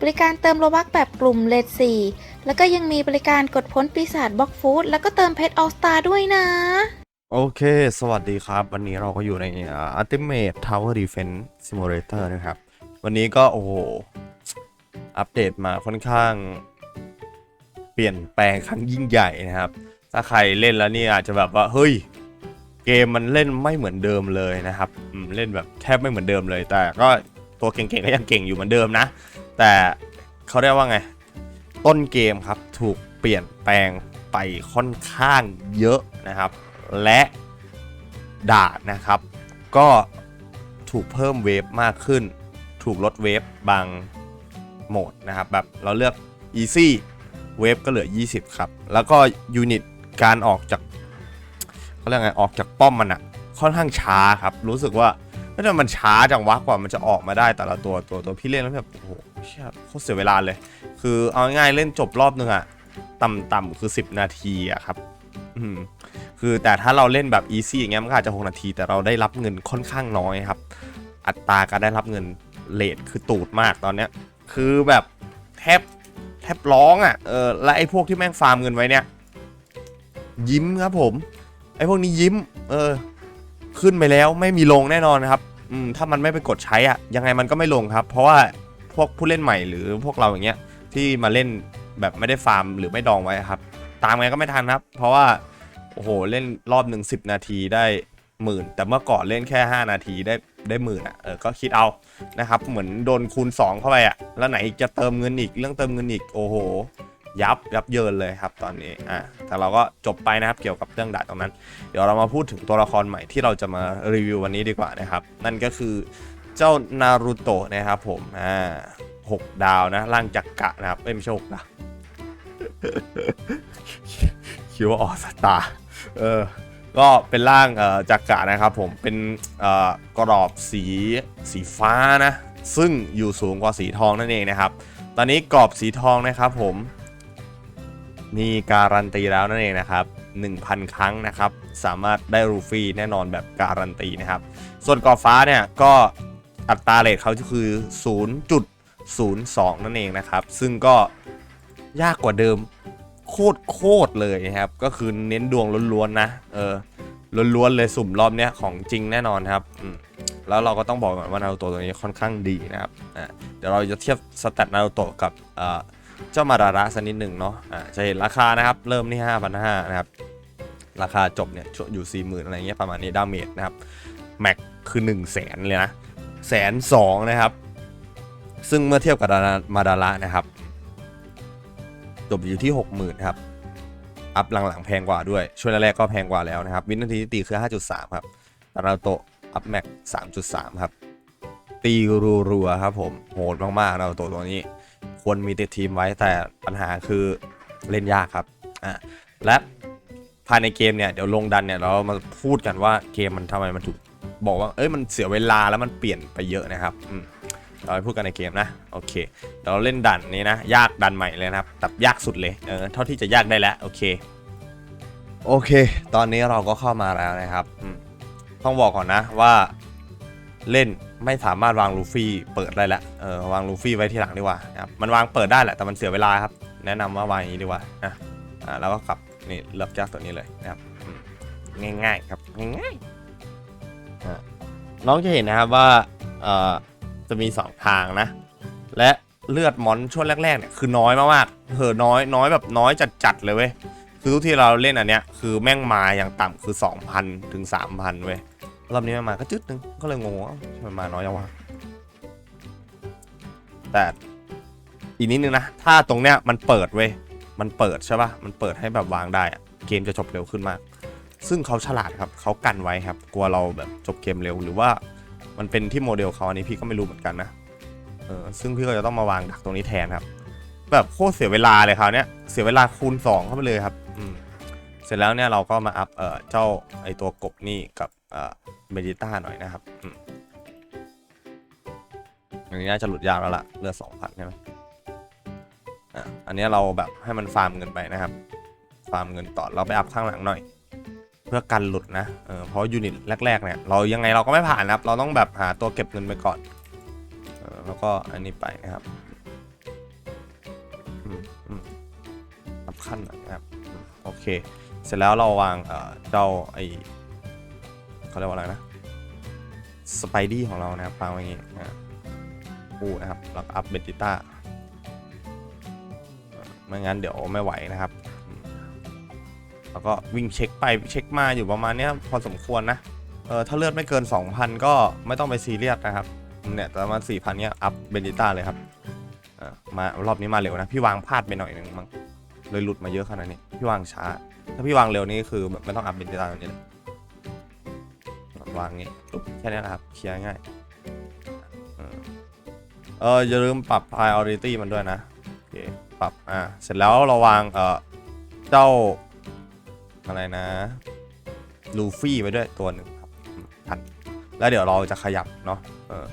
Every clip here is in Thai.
บริการเติมโลบักแบบกลุ่มเลดซีแล้วก็ยังมีบริการกดพ้นปีศาจบล็อกฟู้ดแล้วก็เติมเพชรออสตาด้วยนะ โอเค สวัสดีครับ วันนี้เราก็อยู่ใน Ultimate Tower Defense Simulator นะครับ วันนี้ก็ โอ้โห อัปเดตมาค่อนข้าง เปลี่ยนแปลงครั้งยิ่งใหญ่นะครับ ถ้าใครเล่นแล้วนี่อาจจะแบบว่า เฮ้ย เกมมันเล่นไม่เหมือนเดิมเลยนะครับ เล่นแบบแทบไม่เหมือนเดิมเลย แต่ก็ตัวเก่งๆก็ยังเก่งอยู่เหมือนเดิมนะ แต่เขาเรียกว่าไง ต้นเกมครับถูกเปลี่ยนแปลงไปค่อนข้างเยอะนะครับ และด่านนะครับ ก็ถูกเพิ่มเวฟมากขึ้น ถูกลดเวฟบางโหมดนะครับแบบเราเลือก easy เวฟก็เหลือ 20 ครับ แล้วก็ยูนิตการออกจากเขาเรียกไงออกจากป้อมมันอะค่อนข้างช้าครับ รู้สึกว่าไม่แต่มันช้าจังวะกว่ามันจะออกมาได้แต่ละตัวตัวตัวพี่เล่นแล้วแบบโอ้โห เชี่ยโคตรเสียเวลาเลย คือเอาง่ายเล่นจบรอบนึงอะต่ำๆคือ 10 นาทีอะครับอืมคือแต่ถ้าเราเล่นแบบ easy อย่างเงี้ยมันก็อาจจะ 6 นาที แต่เราได้รับเงินค่อนข้างน้อยครับ อัตราการได้รับเงินเลทคือตูดมากตอนเนี้ย คือแบบแทบแทบร้องอะ่ะเออและไอ้พวกที่แม่งฟาร์มเงินไว้เนี่ย ยิ้มครับผม ไอ้พวกนี้ยิ้ม เออ ขึ้นไปแล้วไม่มีลงแน่นอนนะครับ อืมถ้ามันไม่ไปกดใช้อะ่ะยังไงมันก็ไม่ลงครับ เพราะว่า พวกผู้เล่นใหม่หรือพวกเราอย่างเงี้ยที่มาเล่นแบบไม่ได้ฟาร์มหรือไม่ดองไว้ครับ ตามไงก็ไม่ทันครับ เพราะว่าโอ้โหเล่นรอบหนึ่งสินาทีได้หมื่นแต่เมื่อก่อนเล่นแค่ 5 นาทีได้ได้หมื่นอะเออก็คิดเอานะครับ เหมือนโดนคูณ 2 เข้าไปอะแล้วไหนจะเติมเงินอีกเรื่องเติมเงินอีกโอ้โห ยับยับเยินเลยครับตอนนี้อะแต่เราก็จบไปนะครับเกี่ยวกับเรื่องด่านตรงนั้น เดี๋ยวเรามาพูดถึงตัวละครใหม่ที่เราจะมารีวิววันนี้ดีกว่านะครับ นั่นก็คือ เจ้านารูโตะนะครับผมอ่าหกดาวนะร่างจักกะนะครับเอ้ยไม่ใช่หกดาวคิดว่าออสตาเออก็เป็นร่างจักระนะครับผมเป็นกรอบสีสีฟ้านะ ซึ่งอยู่สูงกว่าสีทองนั่นเองนะครับ ตอนนี้กรอบสีทองนะครับผม มีการันตีแล้วนั่นเองนะครับ 1,000 ครั้งนะครับ สามารถได้รูฟี่แน่นอนแบบการันตีนะครับ ส่วนกรอบฟ้าเนี่ยก็ อัตราเรทเขาคือ 0.02 นั่นเองนะครับ ซึ่งก็ยากกว่าเดิมโคตรโคตรเลยนะครับ ก็คือเน้นดวงล้วนๆนะเออล้วนๆเลยสุ่มรอบเนี้ยของจริงแน่นอนครับแล้วเราก็ต้องบอกก่อนว่านารูโตะตัวนี้ค่อนข้างดีนะครับอ่าเดี๋ยวเราจะเทียบสแตทนารูโตะกับเอ่อเจ้ามาราระสักนิดหนึ่งเนาะอ่าจะเห็นราคานะครับ เริ่มที่ 5,500นะครับ ราคาจบเนี่ยอยู่ 40,000 อะไรเงี้ยประมาณนี้ดาเมจนะครับ แม็กคือ 1 0 0 0 0แสนเลยนะ แสนสองนะครับ ซึ่งเมื่อเทียบกับมาดาระนะครับ จบอยู่ที่ 60,000ครับอัพหลังๆแพงกว่าด้วย ช่วงแรกๆก็แพงกว่าแล้วนะครับ วินาทีที่ตีคือ 5.3 ครับนาราโตะอัพแม็ก3.3 ครับ ตีรัวๆครับผมโหดมากๆนาราโตตัวนี้ ควรมีติดทีมไว้แต่ปัญหาคือเล่นยากครับอะและภายในเกมเนี่ย เดี๋ยวลงดันเนี่ย เรามาพูดกันว่าเกมมันทำไมมันถูก บอกว่าเอ้ยมันเสียเวลาแล้วมันเปลี่ยนไปเยอะนะครับอืมเราไปพูดกันในเกมนะโอเคเดี๋ยวเราเล่นดันนี้นะ ยากดันใหม่เลยนะครับแบบยากสุดเลยเออเท่าที่จะยากได้แล้วโอเค โอเค ตอนนี้เราก็เข้ามาแล้วนะครับอืมต้องบอกก่อนนะว่าเล่นไม่สามารถวางลูฟี่เปิดได้แล้วเออวางลูฟี่ไว้ที่หลังดีกว่านะครับมันวางเปิดได้แหละแต่มันเสียเวลาครับ แนะนำว่าวางอย่างนี้ดีกว่าอะอ่าแล้วก็กลับนี่เลือกจากตัวนี้เลยนะครับอืมง่ายๆครับง่ายๆ น้องจะเห็นนะครับว่าจะมี 2 ทางนะ และเลือดมอนช่วงแรกๆเนี่ยคือน้อยมากๆเออน้อยน้อยแบบน้อยจัดๆเลยเว้ย คือทุกที่เราเล่นอันเนี้ยคือแม่งมาอย่างต่ำคือ 2,000 ถึง 3,000 เว้ย รอบนี้มันมาก็จึดนึง ก็เลยงงว่าทำไมมาน้อยจังวะแต่อีกนิดนึงนะ ถ้าตรงเนี้ยมันเปิดเว้ย มันเปิดใช่ปะมันเปิดให้แบบวางได้อะเกมจะจบเร็วขึ้นมาก ซึ่งเขาฉลาดครับเขากันไว้ครับ กลัวเราแบบจบเกมเร็วหรือว่ามันเป็นที่โมเดลเขาอันนี้พี่ก็ไม่รู้เหมือนกันนะเออซึ่งพี่ก็จะต้องมาวางดักตรงนี้แทนครับ แบบโคตรเสียเวลาเลยคราวเนี้ยเสียเวลาคูณ 2 เข้าไปเลยครับอืมเสร็จแล้วเนี่ยเราก็มาอัพเอ่อเจ้าไอตัวกบนี่กับเอ่อเบจิต้าหน่อยนะครับอืมอันนี้น่าจะหลุดยากแล้วล่ะเลือดสองพันใช่ไหมอะอันนี้เราแบบให้มันฟาร์มเงินไปนะครับ ฟาร์มเงินต่อเราไปอัพข้างหลังหน่อย เพื่อกันหลุดนะเออเพราะยูนิตแรกๆเนี่ยเรายังไงเราก็ไม่ผ่านนะครับ เราต้องแบบหาตัวเก็บเงินไปก่อนเออแล้วก็อันนี้ไปนะครับขั้นนะครับโอเค เสร็จแล้วเราวางเอ่อเจ้าไอเขาเรียกว่าอะไรนะสไปดี้ของเรานะครับวางไว้อย่างงี้นะปูนะครับแล้วก็อัพเบติต้าไม่งั้นเดี๋ยวไม่ไหวนะครับ แล้วก็วิ่งเช็คไปเช็คมาอยู่ประมาณนี้พอสมควรนะเออถ้าเลือดไม่เกิน 2,000 ก็ไม่ต้องไปซีเรียสนะครับเนี่ยประมาณ4,000เนี้ยอัพเบติต้าเลยครับมารอบนี้มาเร็วนะ พี่วางพลาดไปหน่อยนึงมั้งเลยหลุดมาเยอะขนาดนี้พี่วางช้า ถ้าพี่วางเร็วนี่คือแบบไม่ต้องอัพเป็นตาแบบนี้เลยวางงี้ปุ๊บแค่นี้นะครับเคลียร์ง่ายเออเอออย่าลืมปรับ priority มันด้วยนะโอเคปรับอ่าเสร็จแล้วเราวางเออเจ้า อะไรนะลูฟี่ไปด้วยตัวหนึ่งครับพันแล้วเดี๋ยวเราจะขยับเนาะเออ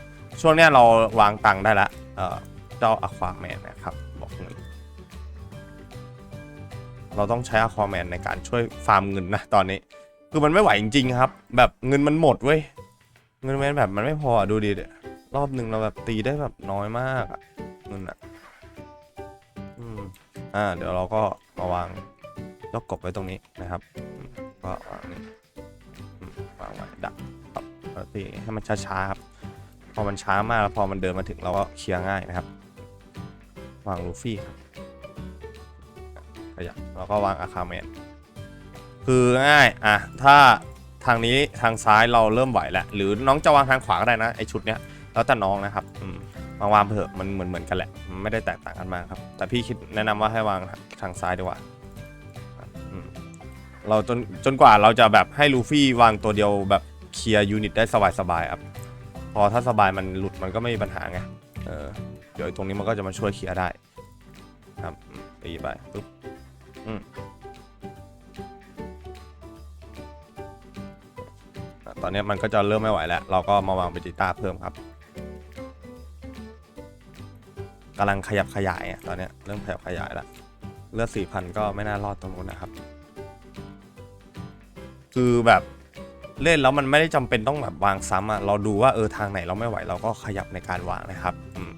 ช่วงเนี้ยเราวางตังค์ได้ละเออเจ้าอะควาแมนนะครับบอกหนึ่งเราต้องใช้อควาแมนในการช่วยฟาร์มเงินนะตอนนี้ คือมันไม่ไหวจริงๆครับ แบบเงินมันหมดเว้ยเงินแมนแบบมันไม่พอดูดิเดี๋ยรอบหนึ่งเราแบบตีได้แบบน้อยมากอะเงินอะอ่าเดี๋ยวเราก็มาวาง เจ้ากบไว้ตรงนี้นะครับก็วางนี่วางไว้ดักครับตีให้มันช้าๆครับพอมันช้ามากแล้วพอมันเดินมาถึงเราก็เคลียร์ง่ายนะครับ วางลูฟี่ครับขยับแล้วก็วางอาคาแมนคือง่ายอะถ้าทางนี้ทางซ้ายเราเริ่มไหวแล้วหรือน้องจะวางทางขวาก็ได้นะไอชุดเนี้ยแล้วแต่น้องนะครับอืมวางวางเถอะมันเหมือนเหมือนกันแหละไม่ได้แตกต่างกันมากครับ แต่พี่คิดแนะนำว่าให้วางทางซ้ายดีกว่า เราจนจนกว่าเราจะแบบให้ลูฟี่วางตัวเดียวแบบเคลียร์ยูนิตได้สบายๆครับพอถ้าสบายมันหลุดมันก็ไม่มีปัญหาไงเออเดี๋ยวตรงนี้มันก็จะมาช่วยเคลียร์ได้ครับอืมตีไปปุ๊บอืมตอนนี้มันก็จะเริ่มไม่ไหวแล้ว เราก็มาวางเบจิต้าเพิ่มครับกำลังขยับขยายอะตอนนี้เริ่มขยับขยายแล้วเลือดสี่พันก็ไม่น่ารอดตรงนู้นนะครับ คือแบบเล่นแล้วมันไม่ได้จำเป็นต้องแบบวางซ้ำอะเราดูว่าเออทางไหนเราไม่ไหวเราก็ขยับในการวางนะครับอืม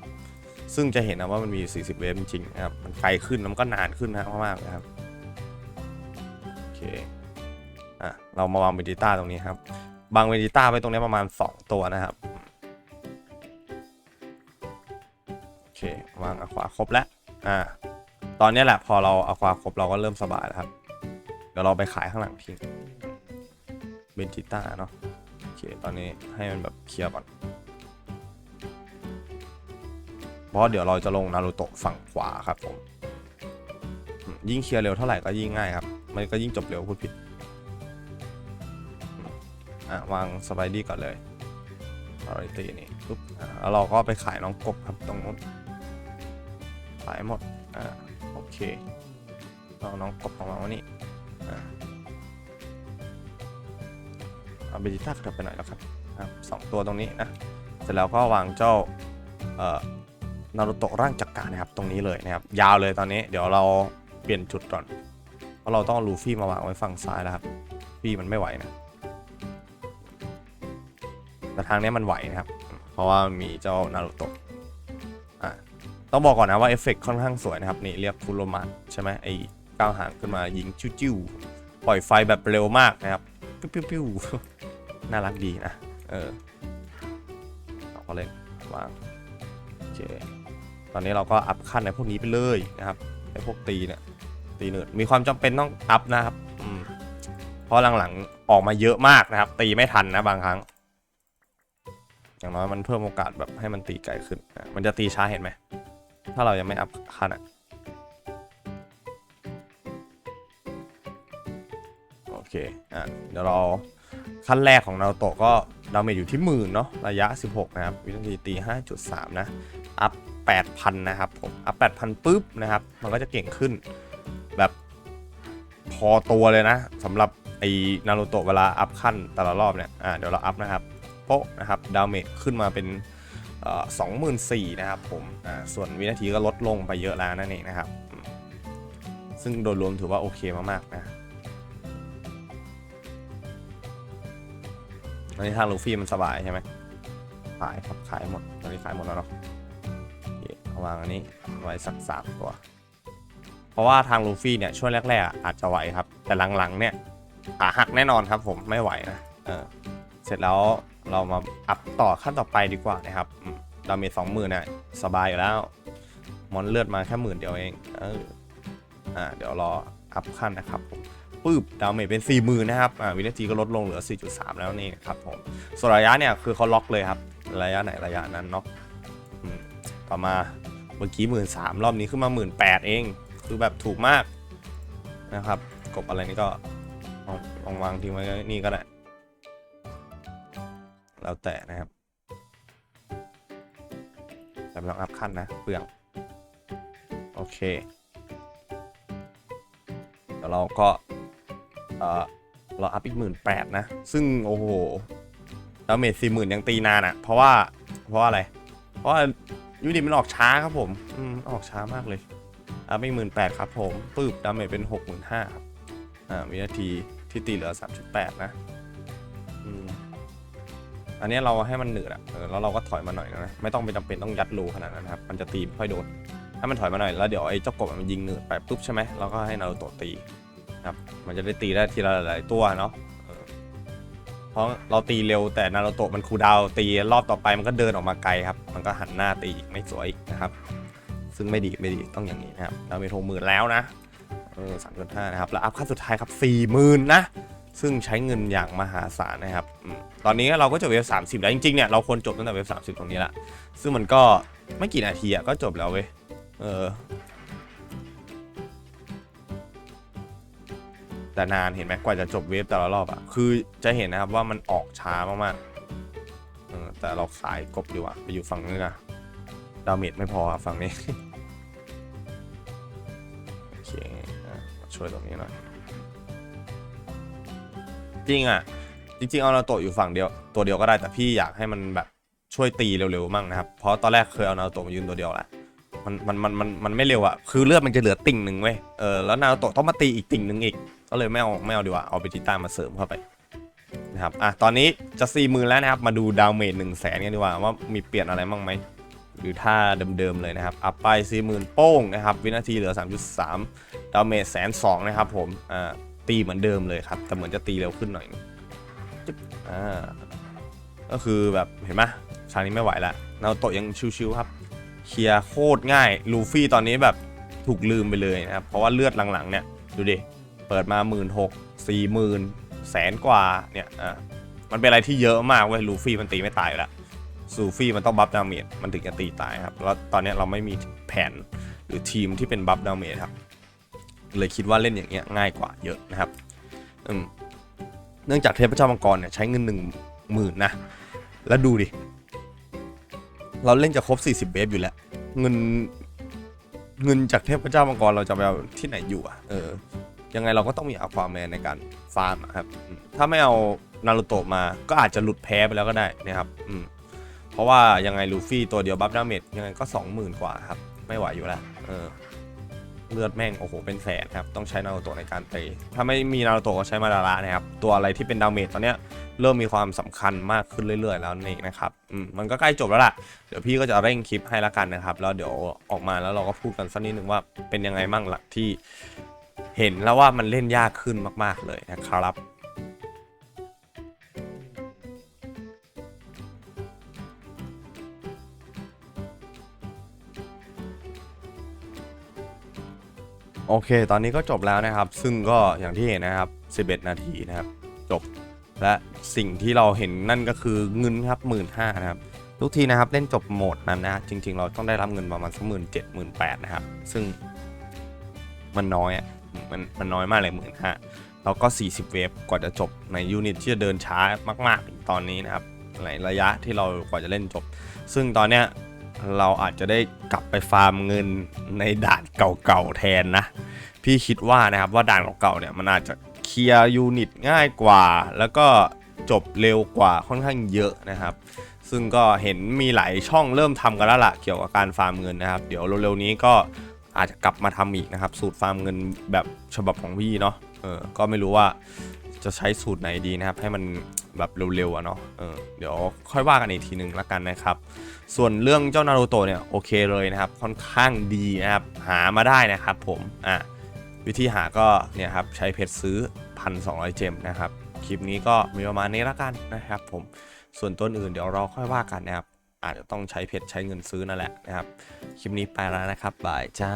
ซึ่งจะเห็นนะว่ามันมี 40 เวฟจริงๆนะครับ มันไกลขึ้นแล้วมันก็นานขึ้นนะมากๆเลยครับ โอเค อะ เรามาวางเวดิต้าตรงนี้ครับ บางเวดิต้าไว้ตรงนี้ประมาณ 2 ตัวนะครับ โอเค วางอควาครบแล้ว อ่า ตอนนี้แหละพอเราอควาครบเราก็เริ่มสบายแล้วครับ เดี๋ยวเราไปขายข้างหลังทิ้ง เบนจิต้าเนาะโอเคตอนนี้ให้มันแบบเคลียร์ก่อนเพราะเดี๋ยวเราจะลงนารูโตะฝั่งขวาครับผมยิ่งเคลียร์เร็วเท่าไหร่ก็ยิ่งง่ายครับมันก็ยิ่งจบเร็วพูดผิดอะวางสไปดี้ก่อนเลยอริตีนี่ปุ๊บแล้วเราก็ไปขายน้องกบครับตรงนู้นขายหมดอ่าโอเคเอาน้องกบของเราว้นี่ เอาเบจิต้ากลับไปหน่อยแล้วครับครับสองตัวตรงนี้นะเสร็จแล้วก็วางเจ้าเอ่อนารูโตะร่างจักรนะครับตรงนี้เลยนะครับยาวเลยตอนนี้เดี๋ยวเราเปลี่ยนจุดก่อน เพราะเราต้องลูฟี่มาวางไว้ฝั่งซ้ายแล้วครับฟี่มันไม่ไหวนะแต่ทางนี้มันไหวนะครับ เพราะว่ามีเจ้านารูโตะอะต้องบอกก่อนนะว่าเอฟเฟกต์ค่อนข้างสวยนะครับนี่เรียกคุโรมะใช่ไหมไอ้ก้าวหางขึ้นมายิงจิ้วๆปล่อยไฟแบบเร็วมากนะครับ ปิ้วๆๆน่ารักดีนะ เออเราก็เล่นวางโอเคตอนนี้เราก็อัพขั้นในพวกนี้ไปเลยนะครับไอพวกตีเนี่ยตีเนิร์ดมีความจำเป็นต้องอัพนะครับอืมเพราะหลังๆออกมาเยอะมากนะครับ ตีไม่ทันนะบางครั้ง อย่างน้อยมันเพิ่มโอกาสแบบให้มันตีไกลขึ้นนะมันจะตีช้าเห็นไหม ถ้าเรายังไม่อัพขั้นอะ เคอะเดี๋ยวเราขั้นแรกของนารูโตก็ดาเมจอยู่ที่หมื่นเนาะระยะ 16 นะครับ วินาทีตี 5.3 นะ อัพ 8,000 นะครับผม อัพ 8,000 ปุ๊บนะครับ มันก็จะเก่งขึ้น แบบพอตัวเลยนะสำหรับไอ้นารูโตะเวลาอัพขั้นแต่ละรอบเนี่ยอ่าเดี๋ยวเราอัพนะครับโป๊ะนะครับดาเมจขึ้นมาเป็นสองหมื่นสี่นะครับผมอ่าส่วนวินาทีก็ลดลงไปเยอะแล้วนั่นเองนะครับ ซึ่งโดยรวมถือว่าโอเคมากๆนะ ตอนนี้ทางลูฟี่มันสบายใช่ไหมขายครับขายหมดตอนนี้ขายหมดแล้วเนาะเอาวางอันนี้ไว้สักสามตัว เพราะว่าทางลูฟี่เนี่ยช่วงแรกๆอาจจะไหวครับ แต่หลังๆเนี่ยขาหักแน่นอนครับผมไม่ไหวนะเออเสร็จแล้วเรามาอัพต่อขั้นต่อไปดีกว่านะครับอืมดาเมจสองหมื่นน่ะสบายอยู่แล้วมอนเลือดมาแค่หมื่นเดียวเองเอออ่าเดี๋ยวรออัพขั้นนะครับผม ปึ๊บดาเมจเป็น4ี่หมื่นะครับอ่าวินาทีก็ลดลงเหลือ 4.3 แล้วนี่ครับผมส่วนระยะเนี่ยคือเขาล็อกเลยครับ ระยะไหนระยะนั้นเนาะต่อมาเมื่อกี้หมื่นสามรอบนี้ขึ้นมาหมื่นแปดเอง คือแบบถูกมากนะครับ กบอะไรนี่ก็ลองลองวางทิ้งไว้นี่ก็ได้ แล้วแต่นะครับแต่ไม่ต้องอัพขั้นนะเปลืองโอเค เดี๋ยวเราก็ เออเราอัพอีกหมื่นแปดนะ ซึ่งโอ้โหดาเมจสี่หมื่นยังตีนานอะ่ะ เพราะว่า เพราะว่าอะไร เพราะว่ายูนิตมันออกช้าครับผม อืม ออกช้ามากเลย อัพอีกหมื่นแปดครับผมปึ๊บดาเมจเป็นหกหมื่นห้าครับ อ่าวินาทีที่ตีเหลือสามจุดแปดนะ อืม อันนี้เราให้มันหนืดอะเออแล้วเราก็ถอยมาหน่อยนะ ไม่ต้องเป็นจำเป็นต้องยัดรูขนาดนั้นนะครับ มันจะตีไม่ค่อยโดนให้มันถอยมาหน่อยแล้วเดี๋ยวไอ้เจ้ากบมันยิงหนืดไปปุ๊บใช่ไหมเราก็ให้นารูโตะตี ครับ มันจะได้ตีได้ทีละหลายๆตัวเนาะเออเพราะเราตีเร็วแต่นารูโตะมันคูลดาวน์ตีรอบต่อไปมันก็เดินออกมาไกลครับ มันก็หันหน้าตีอีกไม่สวยอีกนะครับ ซึ่งไม่ดีไม่ดีต้องอย่างนี้นะครับดาเมจหกหมื่นแล้วนะเออสามจุดห้านะครับ แล้วอัพขั้นสุดท้ายครับสี่หมื่นนะ ซึ่งใช้เงินอย่างมหาศาลนะครับอมตอนนี้เราก็จบเวฟสามสิบแล้วจริงๆเนี่ยเราควรจบตั้งแต่เวฟสามสิบตรงนี้ละ ซึ่งมันก็ไม่กี่นาทีอะก็จบแล้วเว้ย เออ แต่นานเห็นไหมกว่าจะจบเวฟแต่ละรอบอะคือจะเห็นนะครับว่ามันออกช้ามากๆแต่เราขายกบดีกว่าไปอยู่ฝั่งนี้นะดาเมจไม่พอฝั่งนี้โอเคช่วยตรงนี้หน่อยจริงอะจริงๆเอานาโตะอยู่ฝั่งเดียวตัวเดียวก็ได้แต่พี่อยากให้มันแบบช่วยตีเร็วๆมั่งนะครับ เพราะตอนแรกเคยเอานาโตะมายืนตัวเดียวแหละมันมันมันมันมันไม่เร็วอะคือเลือดมันจะเหลือติ่งหนึ่งเว้ยเออแล้วนาโตะต้องมาตีอีกติ่งหนึ่งอีก ก็เลยไม่เอาไม่เอาดีกว่าเอาไปทิต้ามาเสริมเข้าไปนะครับอะตอนนี้จะสี่หมื่นแล้วนะครับ มาดูดาวเมจหนึ่งแสนกันดีกว่าว่ามีเปลี่ยนอะไรบ้างไหมหรือท่าเดิมๆเลยนะครับ อัพไป40,000โป้งนะครับวินาทีเหลือ 3.3 ดาวเมจแสนสองนะครับผมอ่าตีเหมือนเดิมเลยครับ แต่เหมือนจะตีเร็วขึ้นหน่อยจึ๊บอ่าก็คือแบบเห็นไหมชานี้ไม่ไหวละนาโตะยังชิวๆครับเคลียร์โคตรง่ายลูฟี่ตอนนี้แบบถูกลืมไปเลยนะครับเพราะว่าเลือดหลังๆเนี่ยดูดิ เปิดมา1 6 0 0 0 4 0 0 0 0แสนกว่าเนี่ยอ่ามันเป็นอะไรที่เยอะมากเว้ยลูฟี่มันตีไม่ตายอยู่แล้วซูฟี่มันต้องบัฟดาเมจมันถึงจะตีตายครับ แล้วตอนนี้เราไม่มีแผนหรือทีมที่เป็นบัฟดาเมจครับ เลยคิดว่าเล่นอย่างเงี้ยง่ายกว่าเยอะนะครับอืมเนื่องจากเทพเจ้ามังกรเนี่ยใช้เงินหนึ่งหมื่นนะ แล้วดูดิ เราเล่นจะครบ 40เวฟอยู่แล้ว เงินเงินจากเทพเจ้ามังกรเราจะไปเอาที่ไหนอยู่อะ เออ ยังไงเราก็ต้องมีอควาแมนในการฟาร์มอะครับถ้าไม่เอานารูโตะมาก็อาจจะหลุดแพ้ไปแล้วก็ได้นะครับอืมเพราะว่ายังไงลูฟี่ตัวเดียวบัฟดาเมจยังไงก็ 20,000 กว่าครับ ไม่ไหวอยู่แล้วเออเลือดแม่ง โอ้โห เป็นแสนครับ ต้องใช้นารูโตะในการตีถ้าไม่มีนารูโตะก็ใช้มาดาระนะครับ ตัวอะไรที่เป็นดาเมจตอนเนี้ยเริ่มมีความสำคัญมากขึ้นเรื่อย ๆ แล้วนี่นะครับอืมมันก็ใกล้จบแล้วล่ะ เดี๋ยวพี่ก็จะเร่งคลิปให้ละกันนะครับ แล้วเดี๋ยวออกมาแล้วเราก็พูดกันสักนิดนึงว่าเป็นยังไงบ้างหลักที่ เห็นแล้วว่ามันเล่นยากขึ้นมากๆเลยนะครับ โอเค ตอนนี้ก็จบแล้วนะครับ ซึ่งก็อย่างที่เห็นนะครับ 11 นาทีนะครับ จบ และสิ่งที่เราเห็นนั่นก็คือเงินครับหมื่นห้านะครับทุกทีนะครับเล่นจบโหมดนั้นนะจริง ๆ เราต้องได้รับเงินประมาณสักหมื่นเจ็ดหมื่นแปดนะครับ ซึ่งมันน้อยอะ มันมันน้อยมากเลยหมื่นห้าแล้วก็ 40 เวฟกว่าจะจบในยูนิตที่จะเดินช้ามากๆตอนนี้นะครับหลายระยะที่เรากว่าจะเล่นจบ ซึ่งตอนเนี้ยเราอาจจะได้กลับไปฟาร์มเงินในด่านเก่าๆแทนนะ พี่คิดว่านะครับว่าด่านเก่าๆเนี่ยมันอาจจะเคลียร์ยูนิตง่ายกว่า แล้วก็จบเร็วกว่าค่อนข้างเยอะนะครับ ซึ่งก็เห็นมีหลายช่องเริ่มทำกันแล้วล่ะเกี่ยวกับการฟาร์มเงินนะครับ เดี๋ยวเร็วๆนี้ก็ อาจจะกลับมาทำอีกนะครับ สูตรฟาร์มเงินแบบฉบับของพี่เนาะเออก็ไม่รู้ว่าจะใช้สูตรไหนดีนะครับ ให้มันแบบเร็วๆอะเนาะเออเดี๋ยวค่อยว่ากันอีกทีหนึ่งละกันนะครับ ส่วนเรื่องเจ้านารูโตะเนี่ยโอเคเลยนะครับ ค่อนข้างดีนะครับ หามาได้นะครับผมอะวิธีหาก็เนี่ยครับใช้เพชรซื้อ 1,200 เจมนะครับ คลิปนี้ก็มีประมาณนี้ละกันนะครับผมส่วนต้นอื่นเดี๋ยวเราค่อยว่ากันนะครับ อาจจะต้องใช้เพชรใช้เงินซื้อนั่นแหละนะครับ คลิปนี้ไปแล้วนะครับบายจ้า